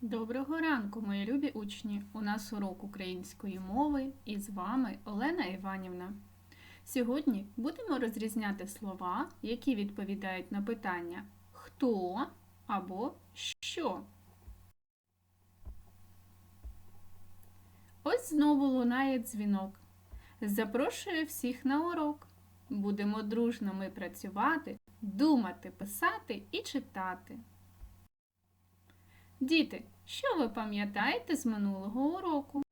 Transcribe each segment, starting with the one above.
Доброго ранку, мої любі учні! У нас урок української мови і з вами Олена Іванівна. Сьогодні будемо розрізняти слова, які відповідають на питання хто або що. Ось знову лунає дзвінок. Запрошую всіх на урок. Будемо дружно ми працювати, думати, писати і читати. Діти, що ви пам'ятаєте з минулого уроку?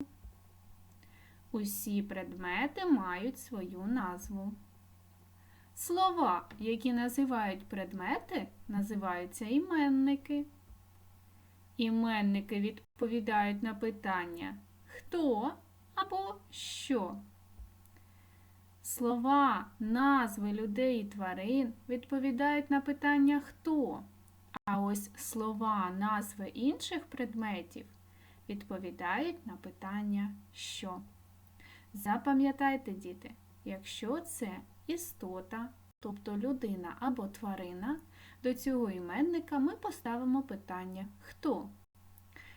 Усі предмети мають свою назву. Слова, які називають предмети, називаються іменники. Іменники відповідають на питання хто або що. Слова, назви людей і тварин відповідають на питання хто. А ось слова, назви інших предметів відповідають на питання що. Запам'ятайте, діти, якщо це істота, тобто людина або тварина, до цього іменника ми поставимо питання хто.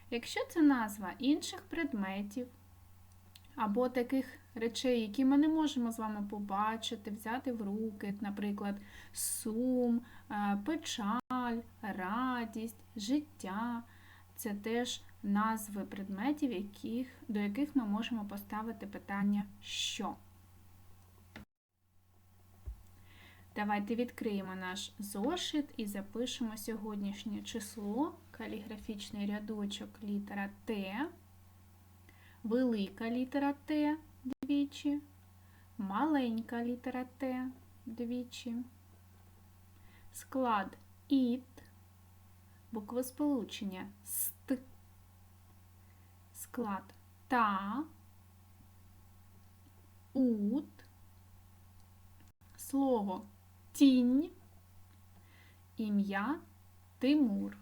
Якщо це назва інших предметів або таких речей, які ми не можемо з вами побачити, взяти в руки, наприклад, сум, е, печаль, радість, життя. Це теж назви предметів, яких, до яких ми можемо поставити питання що. Давайте відкриємо наш зошит і запишемо сьогоднішнє число, каліграфічний рядочок літера Т, велика літера Т двічі, маленька літера Т двічі, склад ІТ, буквосполучення СТ, склад ТА, УТ, слово тінь, ім'я Тимур.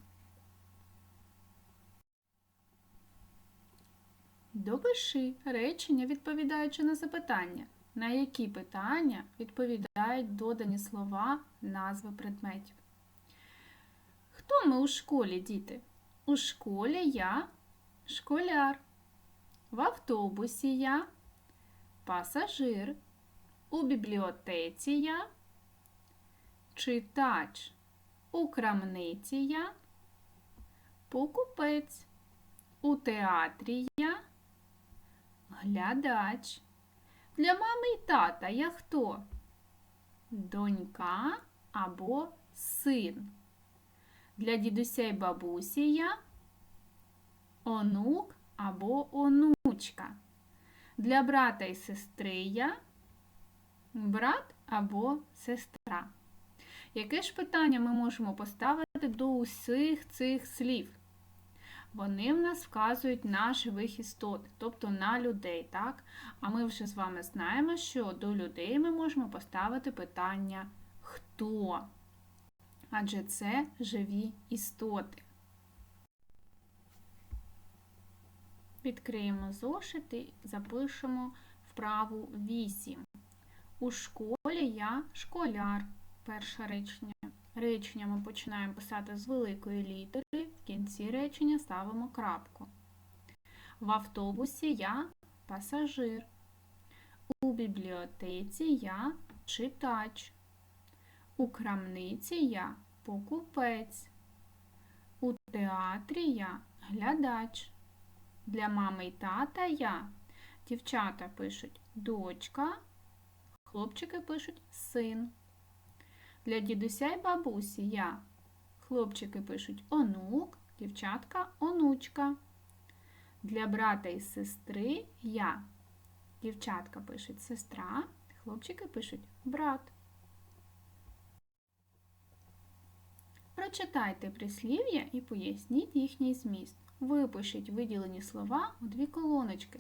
Допиши речення, відповідаючи на запитання, на які питання відповідають додані слова, назви предметів. Хто ми у школі, діти? У школі я школяр. В автобусі я пасажир. У бібліотеці я читач. У крамниці я покупець. У театрі я глядач. Для мами і тата я хто? Донька або син. Для дідуся й бабусі я онук або онучка. Для брата і сестри я брат або сестра. Яке ж питання ми можемо поставити до усіх цих слів? Вони в нас вказують на живих істот, тобто на людей. так? А ми вже з вами знаємо, що до людей ми можемо поставити питання хто? Адже це живі істоти. Відкриємо зошит і запишемо вправу 8. У школі я школяр. Перше речення. Речення ми починаємо писати з великої літери, в кінці речення ставимо крапку. В автобусі я пасажир. У бібліотеці я читач. У крамниці я покупець. У театрі я глядач. Для мами й тата я. Дівчата пишуть дочка, хлопчики пишуть син. Для дідуся й бабусі я. Хлопчики пишуть онук, дівчатка онучка. Для брата і сестри я. Дівчатка пишуть сестра, хлопчики пишуть брат. Прочитайте прислів'я і поясніть їхній зміст. Випишіть виділені слова у дві колоночки,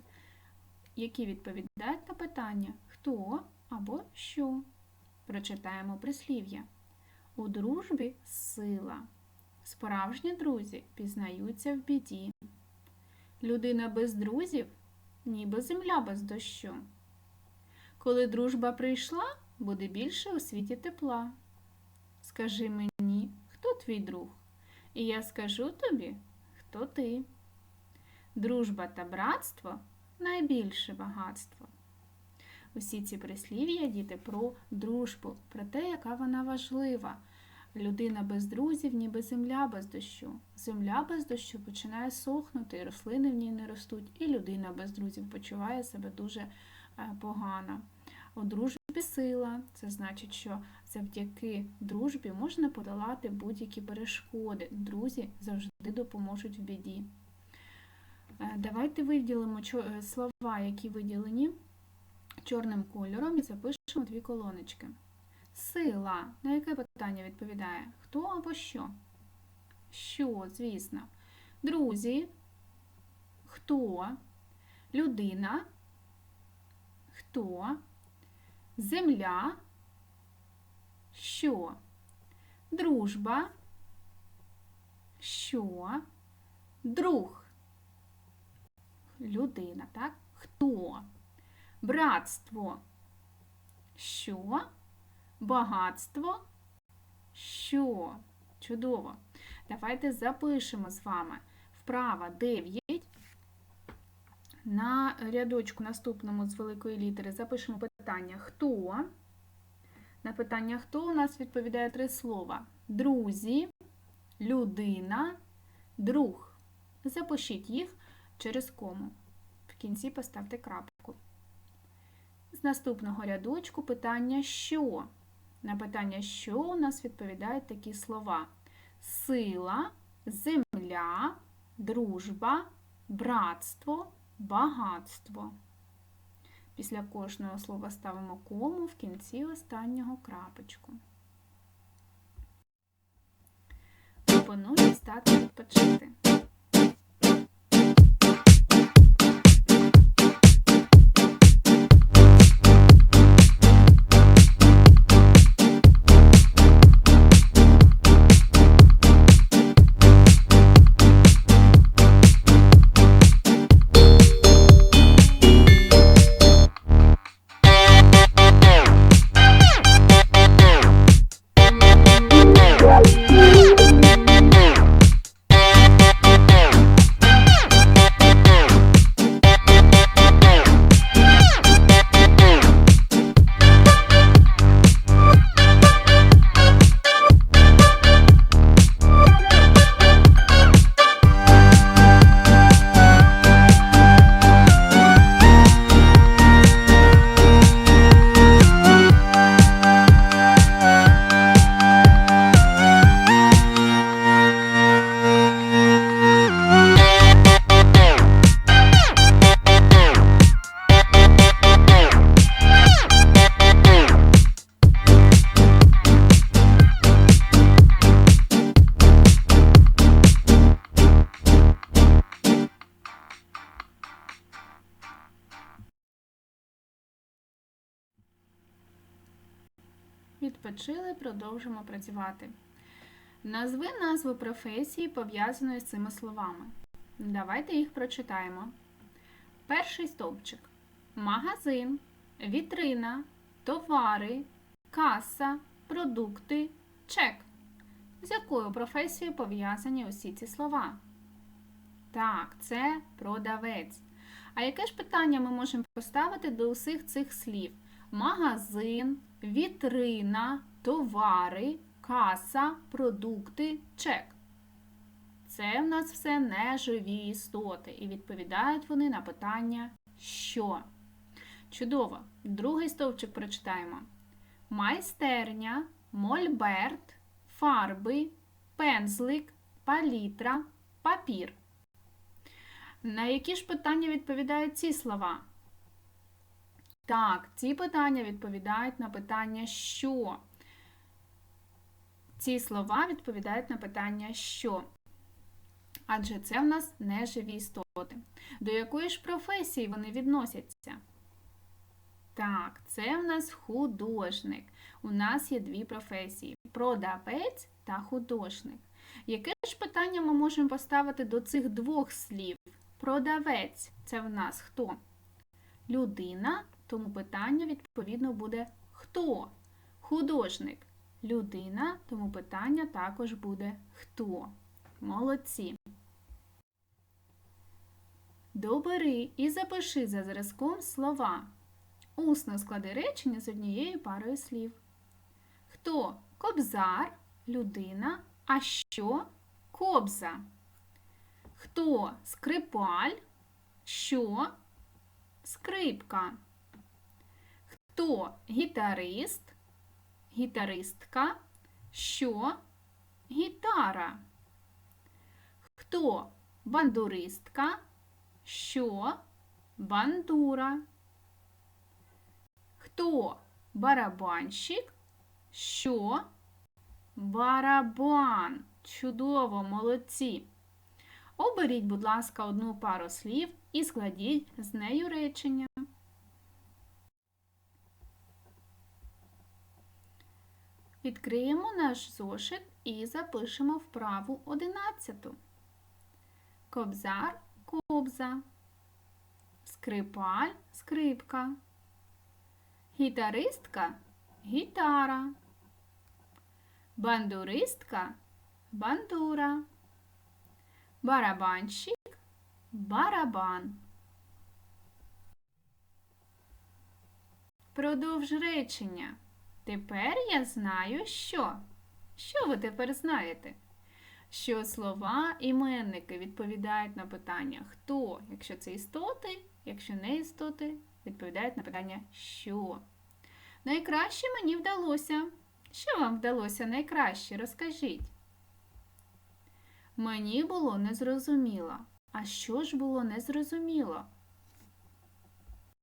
які відповідають на питання хто або що. Прочитаємо прислів'я. У дружбі сила. Справжні друзі пізнаються в біді. Людина без друзів, ніби земля без дощу. Коли дружба прийшла, буде більше у світі тепла. Скажи мені, хто твій друг? І я скажу тобі, то ти. Дружба та братство найбільше багатство. Усі ці прислів'я діти про дружбу, про те, яка вона важлива. Людина без друзів, ніби земля без дощу. Земля без дощу починає сохнути, і рослини в ній не ростуть, і людина без друзів почуває себе дуже е, погано. У дружбі сила. Це значить, що завдяки дружбі можна подолати будь-які перешкоди. Друзі завжди допоможуть в біді. Е, Давайте виділимо е, слова, які виділені чорним кольором, і запишемо дві колоночки. Сила. На яке питання відповідає? Хто або що? Що, звісно. Друзі. Хто? Людина. Хто? Земля. Що? Дружба. Що? Друг. Людина, так? Хто? Братство. Що? Багатство. Що? Чудово. Давайте запишемо з вами вправа 9. На рядочку наступному з великої літери запишемо питання хто. На питання хто у нас відповідає три слова: друзі, людина, друг. Запишіть їх через кому. В кінці поставте крапку. З наступного рядочку питання що. На питання що у нас відповідають такі слова: сила, земля, дружба, братство, багатство. Після кожного слова ставимо кому в кінці останнього крапочку. Пропоную стати відпочити. Відпочили, продовжимо працювати. Назви назву професії, пов'язаної з цими словами. Давайте їх прочитаємо. Перший стовпчик. Магазин, вітрина, товари, каса, продукти, чек. З якою професією пов'язані усі ці слова? Так, це продавець. А яке ж питання ми можемо поставити до усіх цих слів? Магазин, вітрина, товари, каса, продукти, чек. Це в нас все неживі істоти, і відповідають вони на питання що. Чудово. Другий стовпчик прочитаємо. Майстерня, мольберт, фарби, пензлик, палітра, папір. На які ж питання відповідають ці слова? Так, ці питання відповідають на питання що. Ці слова відповідають на питання що. Адже це в нас неживі істоти. До якої ж професії вони відносяться? Так, це в нас художник. У нас є дві професії: продавець та художник. Яке ж питання ми можемо поставити до цих двох слів? Продавець це в нас хто? Людина, тому питання відповідно буде хто? Художник. Людина, тому питання також буде хто. Молодці. Добери і запиши за зразком слова. Усно склади речення з однією парою слів. Хто кобзар, людина, а що кобза? Хто скрипаль, що скрипка? Хто гітарист, гітаристка, що гітара? Хто бандуристка, що бандура? Хто барабанщик, що барабан? Чудово, молодці! Оберіть, будь ласка, одну пару слів і складіть з нею речення. Відкриємо наш зошит і запишемо вправу 11. Кобзар кобза. Скрипаль скрипка. Гітаристка гітара. Бандуристка бандура. Барабанщик барабан. Продовж речення. Тепер я знаю, що. Що ви тепер знаєте? Що слова іменники відповідають на питання хто, якщо це істоти, якщо не істоти, відповідають на питання що. Найкраще мені вдалося. Що вам вдалося найкраще? Розкажіть. Мені було незрозуміло. А що ж було незрозуміло?